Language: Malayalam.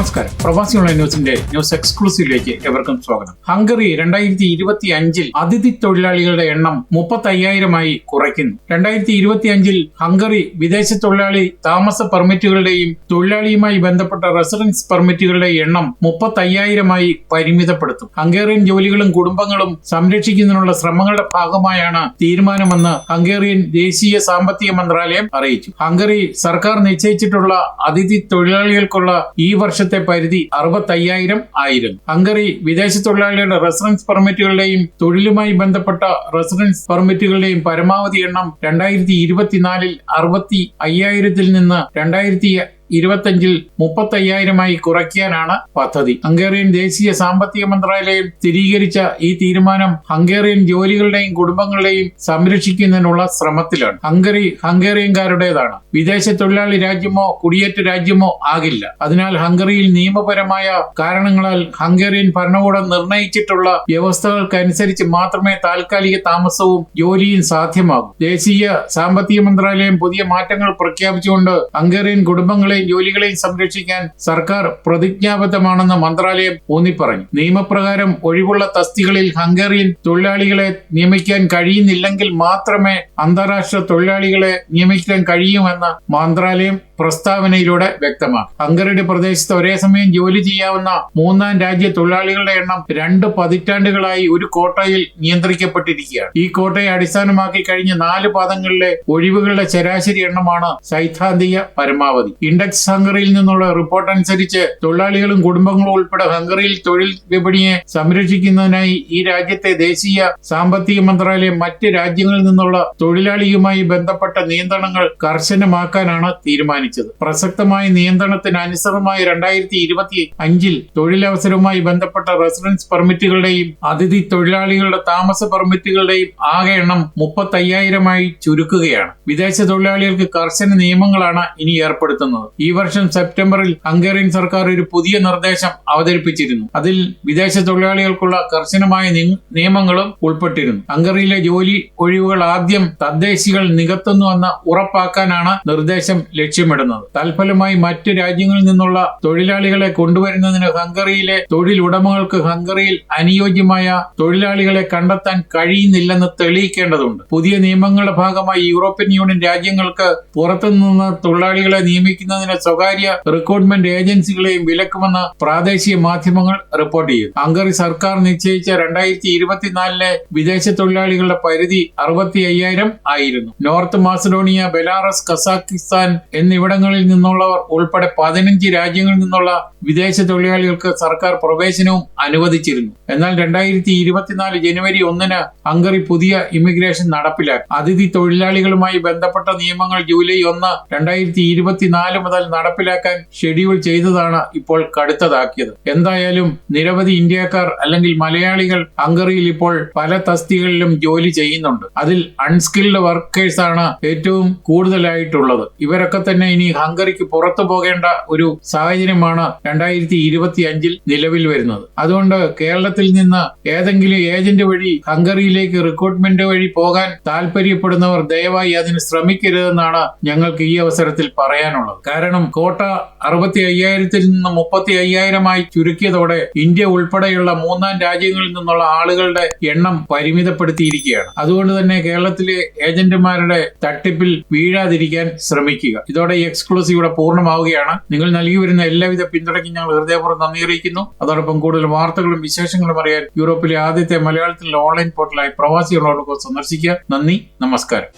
പ്രവാസി ഓൺലൈൻ ന്യൂസിന്റെ ന്യൂസ് എക്സ്ക്ലൂസീവിലേക്ക് എവർക്കും സ്വാഗതം. ഹംഗറി രണ്ടായിരത്തി ഇരുപത്തി അഞ്ചിൽ അതിഥി തൊഴിലാളികളുടെ എണ്ണം മുപ്പത്തയ്യായിരമായി കുറയ്ക്കുന്നു. രണ്ടായിരത്തി ഇരുപത്തി അഞ്ചിൽ ഹംഗറി വിദേശ തൊഴിലാളി താമസ പെർമിറ്റുകളുടെയും തൊഴിലാളിയുമായി ബന്ധപ്പെട്ട റെസിഡൻസ് പെർമിറ്റുകളുടെ എണ്ണം മുപ്പത്തയ്യായിരമായി പരിമിതപ്പെടുത്തും. ഹംഗേറിയൻ ജോലികളും കുടുംബങ്ങളും സംരക്ഷിക്കുന്നതിനുള്ള ശ്രമങ്ങളുടെ ഭാഗമായാണ് തീരുമാനമെന്ന് ഹംഗേറിയൻ ദേശീയ സാമ്പത്തിക മന്ത്രാലയം അറിയിച്ചു. ഹംഗറി സർക്കാർ നിശ്ചയിച്ചിട്ടുള്ള അതിഥി തൊഴിലാളികൾക്കുള്ള ഈ വർഷത്തെ പരിധി അറുപത്തയ്യായിരം ആയിരുന്നു. ഹംഗറി വിദേശ തൊഴിലാളികളുടെ റെസിഡൻസ് പെർമിറ്റുകളുടെയും തൊഴിലുമായി ബന്ധപ്പെട്ട റെസിഡൻസ് പെർമിറ്റുകളുടെയും പരമാവധി എണ്ണം രണ്ടായിരത്തി ഇരുപത്തിനാലിൽ അറുപത്തി അയ്യായിരത്തിൽ നിന്ന് രണ്ടായിരത്തി ഇരുപത്തഞ്ചിൽ മുപ്പത്തയ്യായിരമായി കുറയ്ക്കാനാണ് പദ്ധതി. ഹംഗേറിയൻ ദേശീയ സാമ്പത്തിക മന്ത്രാലയം സ്ഥിരീകരിച്ച ഈ തീരുമാനം ഹംഗേറിയൻ ജോലികളുടെയും കുടുംബങ്ങളുടെയും സംരക്ഷിക്കുന്നതിനുള്ള ശ്രമത്തിലാണ്. ഹംഗറി ഹംഗേറിയൻകാരുടേതാണ്. വിദേശ തൊഴിലാളി രാജ്യമോ കുടിയേറ്റ രാജ്യമോ ആകില്ല. അതിനാൽ ഹംഗറിയിൽ നിയമപരമായ കാരണങ്ങളാൽ ഹംഗേറിയൻ ഭരണകൂടം നിർണയിച്ചിട്ടുള്ള വ്യവസ്ഥകൾക്കനുസരിച്ച് മാത്രമേ താൽക്കാലിക താമസവും ജോലിയും സാധ്യമാകൂ. ദേശീയ സാമ്പത്തിക മന്ത്രാലയം പുതിയ മാറ്റങ്ങൾ പ്രഖ്യാപിച്ചുകൊണ്ട് ഹംഗേറിയൻ കുടുംബങ്ങളെയും ജോലികളെയും സംരക്ഷിക്കാൻ സർക്കാർ പ്രതിജ്ഞാബദ്ധമാണെന്ന് മന്ത്രാലയം ഊന്നിപ്പറഞ്ഞു. നിയമപ്രകാരം ഒഴിവുള്ള തസ്തികളിൽ ഹംഗേറിയൻ തൊഴിലാളികളെ നിയമിക്കാൻ കഴിയുന്നില്ലെങ്കിൽ മാത്രമേ അന്താരാഷ്ട്ര തൊഴിലാളികളെ നിയമിക്കാൻ കഴിയുമെന്ന് മന്ത്രാലയം പ്രസ്താവനയിലൂടെ വ്യക്തമാക്കി ഹംഗറിയുടെ പ്രദേശത്ത് ഒരേ സമയം ജോലി ചെയ്യാവുന്ന മൂന്നാം രാജ്യ തൊഴിലാളികളുടെ എണ്ണം രണ്ട് പതിറ്റാണ്ടുകളായി ഒരു കോട്ടയിൽ നിയന്ത്രിക്കപ്പെട്ടിരിക്കുകയാണ്. ഈ കോട്ടയെ അടിസ്ഥാനമാക്കി കഴിഞ്ഞ നാല് പാദങ്ങളിലെ ഒഴിവുകളുടെ ശരാശരി എണ്ണമാണ് സൈദ്ധാന്തിക പരമാവധി. ഇൻഡെക്സ് ഹംഗറിയിൽ നിന്നുള്ള റിപ്പോർട്ട് അനുസരിച്ച് തൊഴിലാളികളും കുടുംബങ്ങളും ഉൾപ്പെടെ ഹംഗറിയിൽ തൊഴിൽ വിപണിയെ സംരക്ഷിക്കുന്നതിനായി ഈ രാജ്യത്തെ ദേശീയ സാമ്പത്തിക മന്ത്രാലയം മറ്റ് രാജ്യങ്ങളിൽ നിന്നുള്ള തൊഴിലാളിയുമായി ബന്ധപ്പെട്ട നിയന്ത്രണങ്ങൾ കർശനമാക്കാനാണ് തീരുമാനിച്ചത് പ്രസക്തമായ നിയന്ത്രണത്തിന് അനുസൃതമായി രണ്ടായിരത്തി ഇരുപത്തി അഞ്ചിൽ തൊഴിലവസരവുമായി ബന്ധപ്പെട്ട റെസിഡൻസ് പെർമിറ്റുകളുടെയും അതിഥി തൊഴിലാളികളുടെ താമസ പെർമിറ്റുകളുടെയും ആകെ എണ്ണം മുപ്പത്തയ്യായിരമായി ചുരുക്കുകയാണ്. വിദേശ തൊഴിലാളികൾക്ക് കർശന നിയമങ്ങളാണ് ഇനി ഏർപ്പെടുത്തുന്നത്. ഈ വർഷം സെപ്റ്റംബറിൽ ഹംഗേറിയൻ സർക്കാർ ഒരു പുതിയ നിർദ്ദേശം അവതരിപ്പിച്ചിരുന്നു. അതിൽ വിദേശ തൊഴിലാളികൾക്കുള്ള കർശനമായ നിയമങ്ങളും ഉൾപ്പെട്ടിരുന്നു. ഹംഗറിയിലെ ജോലി ഒഴിവുകൾ ആദ്യം തദ്ദേശികൾ നികത്തുന്നുവെന്ന് ഉറപ്പാക്കാനാണ് നിർദ്ദേശം ലക്ഷ്യമിടുന്നത്. തൽഫലമായി മറ്റ് രാജ്യങ്ങളിൽ നിന്നുള്ള തൊഴിലാളികളെ കൊണ്ടുവരുന്നതിന് ഹംഗറിയിലെ തൊഴിലുടമകൾക്ക് ഹംഗറിയിൽ അനുയോജ്യമായ തൊഴിലാളികളെ കണ്ടെത്താൻ കഴിയുന്നില്ലെന്ന് തെളിയിക്കേണ്ടതുണ്ട്. പുതിയ നിയമങ്ങളുടെ ഭാഗമായി യൂറോപ്യൻ യൂണിയൻ രാജ്യങ്ങൾക്ക് പുറത്തുനിന്ന് തൊഴിലാളികളെ നിയമിക്കുന്നതിന് സ്വകാര്യ റിക്രൂട്ട്മെന്റ് ഏജൻസികളെയും വിലക്കുമെന്ന് പ്രാദേശിക മാധ്യമങ്ങൾ റിപ്പോർട്ട് ചെയ്തു ഹംഗറി സർക്കാർ നിശ്ചയിച്ച രണ്ടായിരത്തി ഇരുപത്തിനാലിലെ വിദേശ തൊഴിലാളികളുടെ പരിധി അറുപത്തി അയ്യായിരം ആയിരുന്നു. നോർത്ത് മാസഡോണിയ ബെലാറസ് കസാക്കിസ്ഥാൻ എന്നിവിടങ്ങളിൽ നിന്നുള്ളവർ ഉൾപ്പെടെ പതിനഞ്ച് രാജ്യങ്ങളിൽ നിന്നുള്ള വിദേശ തൊഴിലാളികൾക്ക് സർക്കാർ പ്രവേശനവും അനുവദിച്ചിരുന്നു. എന്നാൽ രണ്ടായിരത്തി ഇരുപത്തിനാല് ജനുവരി ഒന്നിന് ഹംഗറി പുതിയ ഇമിഗ്രേഷൻ നടപ്പിലാക്കി. അതിഥി തൊഴിലാളികളുമായി ബന്ധപ്പെട്ട നിയമങ്ങൾ ജൂലൈ ഒന്ന് രണ്ടായിരത്തി ഇരുപത്തിനാല് മുതൽ നടപ്പിലാക്കാൻ ഷെഡ്യൂൾ ചെയ്തതാണ് ഇപ്പോൾ കടുത്തതാക്കിയത്. എന്തായാലും നിരവധി ഇന്ത്യക്കാർ അല്ലെങ്കിൽ മലയാളികൾ ഹംഗറിയിൽ ഇപ്പോൾ പല തസ്തികളിലും ജോലി ചെയ്യുന്നുണ്ട്. അതിൽ അൺസ്കിൽഡ് വർക്കേഴ്സ് ആണ് ഏറ്റവും കൂടുതലായിട്ടുള്ളത്. ഇവരൊക്കെ തന്നെ ഇനി ഹംഗറിക്ക് പുറത്തു പോകേണ്ട ഒരു സാഹചര്യമാണ് രണ്ടായിരത്തി ഇരുപത്തി അഞ്ചിൽ നിലവിൽ വരുന്നത്. അതുകൊണ്ട് കേരളത്തിൽ നിന്ന് ഏതെങ്കിലും ഏജന്റ് വഴി ഹംഗറിയിലേക്ക് റിക്രൂട്ട്മെന്റ് വഴി പോകാൻ താല്പര്യപ്പെടുന്നവർ ദയവായി അതിന് ശ്രമിക്കരുതെന്നാണ് ഞങ്ങൾക്ക് ഈ അവസരത്തിൽ പറയാനുള്ളത്. കാരണം കോട്ട അറുപത്തി അയ്യായിരത്തിൽ നിന്ന് മുപ്പത്തി അയ്യായിരമായി ചുരുക്കിയതോടെ ഇന്ത്യ ഉൾപ്പെടെയുള്ള മൂന്നാം രാജ്യങ്ങളിൽ നിന്നുള്ള ആളുകളുടെ എണ്ണം പരിമിതപ്പെടുത്തിയിരിക്കുകയാണ്. അതുകൊണ്ട് തന്നെ കേരളത്തിലെ ഏജന്റുമാരുടെ തട്ടിപ്പിൽ വീഴാതിരിക്കാൻ ശ്രമിക്കുക. ഇതോടെ ഈ എക്സ്ക്ലൂസീവ് ഇവിടെ പൂർണമാവുകയാണ്. നിങ്ങൾ നൽകി വരുന്ന എല്ലാവിധ പിന്തുണയ്ക്കും ഞങ്ങൾ ഹൃദയപൂർവം നന്ദി അറിയിക്കുന്നു. അതോടൊപ്പം കൂടുതൽ വാർത്തകളും വിശേഷങ്ങളും അറിയാൻ യൂറോപ്പിലെ ആദ്യത്തെ മലയാളത്തിലുള്ള ഓൺലൈൻ പോർട്ടലായി പ്രവാസികളോടൊപ്പം സന്ദർശിക്കുക. നന്ദി നമസ്കാരം.